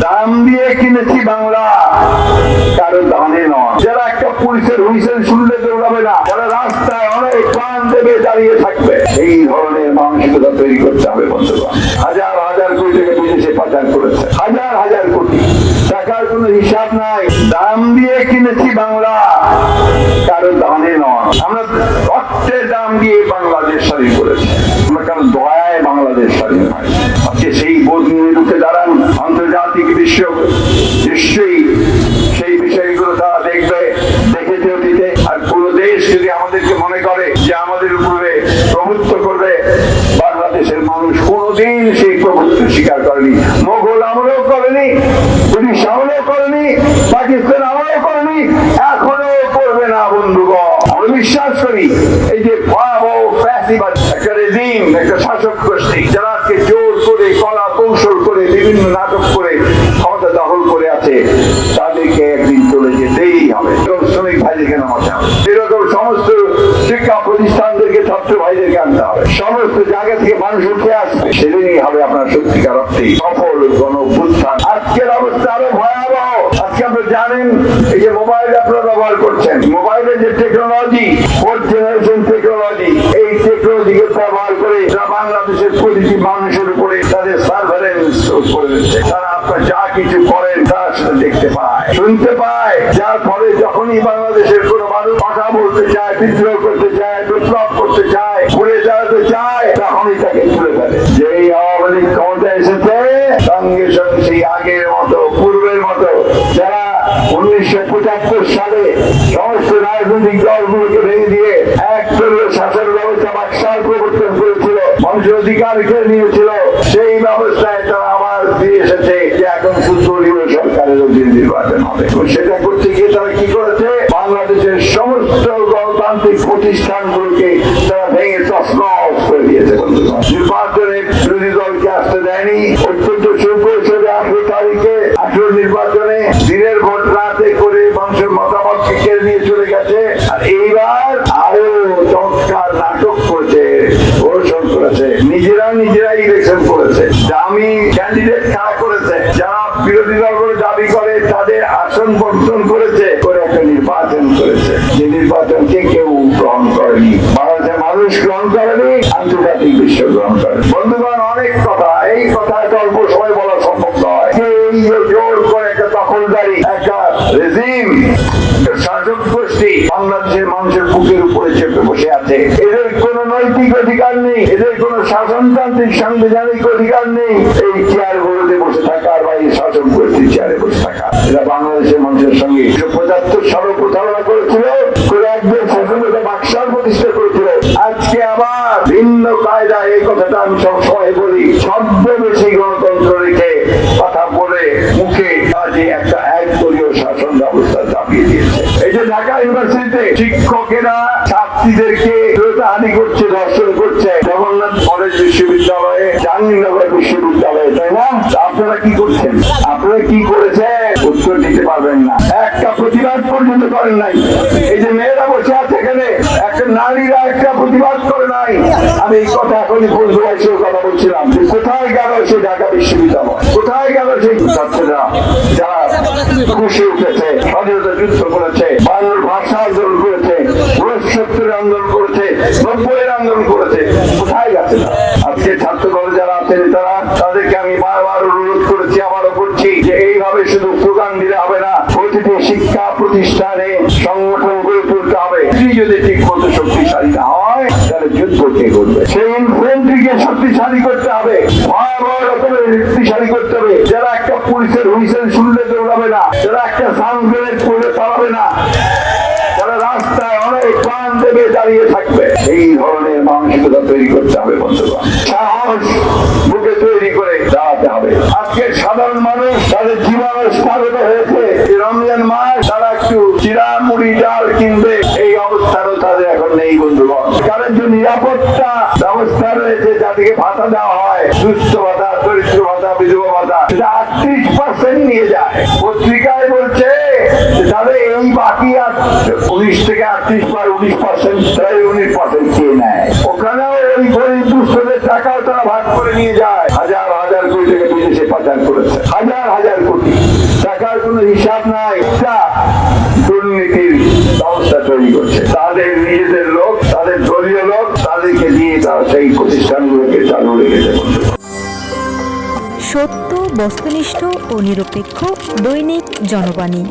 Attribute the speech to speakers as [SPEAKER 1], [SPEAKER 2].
[SPEAKER 1] দাম দিয়ে কিনেছি বাংলা। কারও দামে নয়। যারা একটা পুলিশের হুইসেল শুনলে দৌড়াবে না, তারা রাস্তায় অনেক প্রাণ দেবে, দাঁড়িয়ে থাকবে। এই ধরনের মানসিকতা তৈরি করতে হবে, বন্ধুগণ। হাজার হাজার কোটি থেকে বিদেশে পাচার করেছে। হাজার হাজার কোটি। টাকার কোনো হিসাব নাই। দাম দিয়ে কিনেছি বাংলা। কারও দেশ যদি আমাদেরকে মনে করে যে আমাদের উপরে প্রভুত্ব করবে, বাংলাদেশের মানুষ কোনোদিন সেই প্রভুত্ব স্বীকার করেনি। মোগল আমলেও করেনি, ব্রিটিশ আমলেও করেনি, পাকিস্তান আমলেও করেনি এখনও করবে না বন্ধুগণ আমরা বিশ্বাস করি এই যে ভয়াবহ ফ্যাসিবাদ একটা রেজিম একটা শাসক গোষ্ঠী, যারা জোর করে কলা কৌশল করে বিভিন্ন নাটক করে ক্ষমতা দখল করে আছে, তাদেরকে একদিন চলে যেতেই হবে। শ্রমিক ভাইদেরকে নামাতে হবে। এরকম সমস্ত শিক্ষা প্রতিষ্ঠানদেরকে, ছাত্র ভাইদেরকে আনতে হবে। সমস্ত জায়গা থেকে মানুষ উঠে আসবে। সেদিনই হবে আপনার সত্যিকার অর্থে সফল গণ আজকের অবস্থা আরও ভয়াবহ। আজকে আপনারা জানেন, এই যে মোবাইল আপনারা ব্যবহার করছেন। মোবাইলের যে টেকনোলজি মানুষের উপরে তাদের সার্ভেলেন্স করে দিচ্ছে। তারা আপনার যা কিছু করেন তা সেটা দেখতে পায়। শুনতে পায়। যার ফলে যখনই বাংলাদেশের কোনো মানুষ কথা বলতে চায়, বিদ্রোহ করতে চায়, বিপ্লব করতে চায়, ঘুরে দাঁড়াতে চায়, তখনই তাকে তুলে ফেলে। যেই আওয়ামী লীগ ক্ষমতা এসেছে, সঙ্গে সঙ্গে সেই আগের মতো, পূর্বের মতো, যারা উনিশশো পঁচাত্তর সালে সমস্ত রাজনৈতিক দলগুলোকে ভেঙে দিয়ে এক শাসন ব্যবস্থা বাক্সার প্রবর্তন করেছিল মানুষের অধিকার কেড়ে নিয়েছিল, সেই ব্যবস্থায় তারা আবার দিয়ে এসেছে যে এখন সুদলীয় সরকারের অধীনে নির্বাচন হবে। সেটা করতে গিয়ে তারা কি করেছে? বাংলাদেশের সমস্ত গণতান্ত্রিক প্রতিষ্ঠানগুলোকে তারা ভেঙে তসনস করে দিয়েছে। নির্বাচনে বিরোধী দলকে আসতে দেয়নি। অত্যন্ত সুকৌশলে আঠেরো তারিখে, আঠেরো নির্বাচনে দিনের ভোট রাতে করে মানুষের মতামতকে কেড়ে নিয়ে চলে গেছে। আর এইবার আরও চমৎকার নাটক করেছে ঘোষণ করেছে। নিজেরা নিজেরাই ইলেকশন করেছে। দামি ক্যান্ডিডেট খাড়া করেছে, যারা বিরোধী দলগুলো দাবি করে, তাদের আসন বর্জন করেছে, করে একটা নির্বাচন করেছে। যে নির্বাচনকে কেউ গ্রহণ করেনি। বাংলাদেশের মানুষ গ্রহণ করেনি, আন্তর্জাতিক বিশ্ব গ্রহণ করে বন্ধুগণ, অনেক কথা। এই কথা অল্প সময় বলা সম্ভব নয়। এই জোর করে একটা দখলদারি, একটা রেজিম গোষ্ঠী বাংলাদেশের মানুষের বুকের উপরে চেপে বসে আছে। এদের কোনো নৈতিক অধিকার নেই, এদের কোনো শাসনতান্ত্রিক, সাংবিধানিক অধিকার নেই। এই চেয়ার গুলোতে বসে থাকার বা এই শাসক গোষ্ঠীর চেয়ারে বসে থাকা। এরা বাংলাদেশের মানুষের সঙ্গে পঁচাত্তর সালে প্রতারণা করেছিল। আজকে আবার ভিন্ন কায়দা কথাটা আমি বলি ছদ্মবেশী গণতন্ত্র কথা বলে মুখে একটা একদলীয় শাসন ব্যবস্থা চাপিয়ে দিয়েছে। এই যে ঢাকা ইউনিভার্সিটিতে শিক্ষকেরা ছাত্রীদেরকে হানি করছে, ধর্ষণ করছে। জগন্নাথ কলেজ বিশ্ববিদ্যালয়ে, জাহাঙ্গীরনগর বিশ্ববিদ্যালয়ে, তাই না? আপনারা কি করছেন? আপনারা কি করেছেন? উত্তর দিতে পারবেন না। একটা প্রতিবাদ পর্যন্ত করেন নাই। এই যে মেয়েরা বসে আছে এখানে, একটা নারীরা একটা প্রতিবাদ করে নাই। আমি এই কথা এখনই বন্ধু বয়সের কথা বলছিলাম কোথায় গেল সেই ঢাকা বিশ্ববিদ্যালয়? কোথায় গেল সেই ছাত্ররা? যারা খুশি উঠেছে, স্বাধীনতা যুদ্ধ করেছে, বাংলার ভাষা আন্দোলন করেছে উনসত্তরের আন্দোলন করেছে, নব্বইয়ের আন্দোলন করেছে, কোথায় গেছে আজকে ছাত্র দলে যারা আছেন তারা, তাদেরকে আমি বারবার অনুরোধ করেছি, আবারও করছি যে এইভাবে শুধু স্লোগান দিলে হবে না, প্রতিটি শিক্ষা প্রতিষ্ঠানে সংগঠন গড়ে তুলতে হবে। যদি ঠিক মতো শক্তিশালী না হয়, তাহলে যুদ্ধ কে করবে? সেই ইনফ্রেন্ট্রিকে শক্তিশালী করতে হবে। ভয়াবহ রকমের শক্তিশালী করতে হবে। যারা একটা পুলিশের হুইসেল শুনলে দৌড়াবে না যারা একটা সাউন্ড গ্রেনেড করলে পালাবে না যারা রাস্তায় অনেক প্রাণ দেবে দাঁড়িয়ে থাকবে। এই ধরনের মানসিকতা তৈরি করতে হবে, বন্ধুগণ। সাহস বুকে তৈরি করে দাঁড়াতে হবে। আজকে সাধারণ মানুষ তাদের জীবন স্বাগত হয়েছে। রমজান মাস তারা একটু চিরা মুড়ি ডাল কিনবে। এই অবস্থারও তাদের এখন নেই, বন্ধুগণ। কারণ যে নিরাপত্তা ব্যবস্থা রয়েছে যাদেরকে ভাতা দেওয়া হয় সুস্থ ভাতা, দরিদ্র ভাতা, বিধবা ভাতা, সেটা আটত্রিশ পার্সেন্ট নিয়ে যায়। পত্রিকায় বলছে তাহলে এই বাকি আর উনিশ থেকে আটত্রিশ পার উনিশ পার্সেন্ট প্রায় উনিশ পার্সেন্ট খেয়ে নেয়। ওখানেও ওই গরিব দুস্থদের টাকাও তারা ভাগ করে নিয়ে যায়। হাজার হাজার কোটি থেকে বিদেশে পাচার করেছে। হাজার হাজার কোটি। টাকার কোনো হিসাব নাই। একটা দুর্নীতির ব্যবস্থা তৈরি করছে। তাদের নিজেদের লোক, তাদের দলীয় লোক, তাদেরকে নিয়ে তারা সেই প্রতিষ্ঠানগুলোকে চালু রেখেছে
[SPEAKER 2] সত্য, বস্তুনিষ্ঠ ও নিরপেক্ষ দৈনিক জনবাণী।